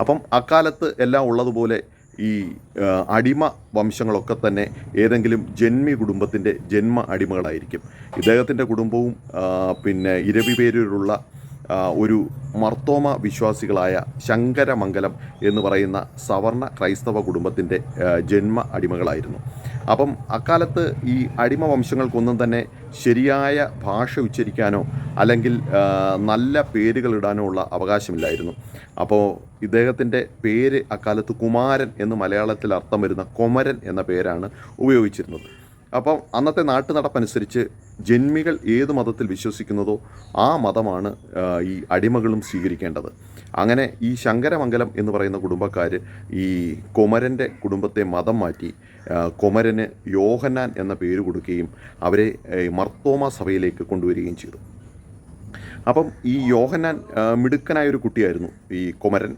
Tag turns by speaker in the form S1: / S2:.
S1: അപ്പം അക്കാലത്ത് എല്ലാം ഉള്ളതുപോലെ ഈ അടിമ വംശങ്ങളൊക്കെ തന്നെ ഏതെങ്കിലും ജന്മി കുടുംബത്തിന്റെ ജന്മ അടിമകളായിരിക്കും. ഇദ്ദേഹത്തിന്റെ കുടുംബവും പിന്നെ ഇരവിപേരൂരുള്ള ആ, ഒരു മർത്തോമ വിശ്വാസികളായ ശങ്കരമംഗലം എന്ന് പറയുന്ന സവർണ ക്രൈസ്തവ കുടുംബത്തിന്റെ ജന്മ അടിമകളായിരുന്നു. അപ്പം അക്കാലത്ത് ഈ അടിമ വംശങ്ങൾക്കൊന്നും തന്നെ ശരിയായ ഭാഷ ഉച്ചരിക്കാനോ അല്ലെങ്കിൽ നല്ല പേരുകൾ ഇടാനോ ഉള്ള അവകാശമില്ലായിരുന്നു. അപ്പോൾ ഇദ്ദേഹത്തിന്റെ പേര് അക്കാലത്ത് കുമാരൻ എന്ന് മലയാളത്തിൽ അർത്ഥം വരുന്ന കൊമരൻ എന്ന പേരാണ് ഉപയോഗിച്ചിരുന്നത്. അപ്പം അന്നത്തെ നാട്ടു നടപ്പനുസരിച്ച് ജന്മികൾ ഏത് മതത്തിൽ വിശ്വസിക്കുന്നതോ ആ മതമാണ് ഈ അടിമകളും സ്വീകരിക്കേണ്ടത്. അങ്ങനെ ഈ ശങ്കരമംഗലം എന്ന് പറയുന്ന കുടുംബക്കാർ ഈ കുമരന്റെ കുടുംബത്തെ മതം മാറ്റി കുമരന് യോഹന്നാൻ എന്ന പേര് കൊടുക്കുകയും അവരെ മർത്തോമ സഭയിലേക്ക് കൊണ്ടുവരികയും ചെയ്തു. അപ്പം ഈ യോഹന്നാൻ മിടുക്കനായൊരു കുട്ടിയായിരുന്നു ഈ കൊമരൻ.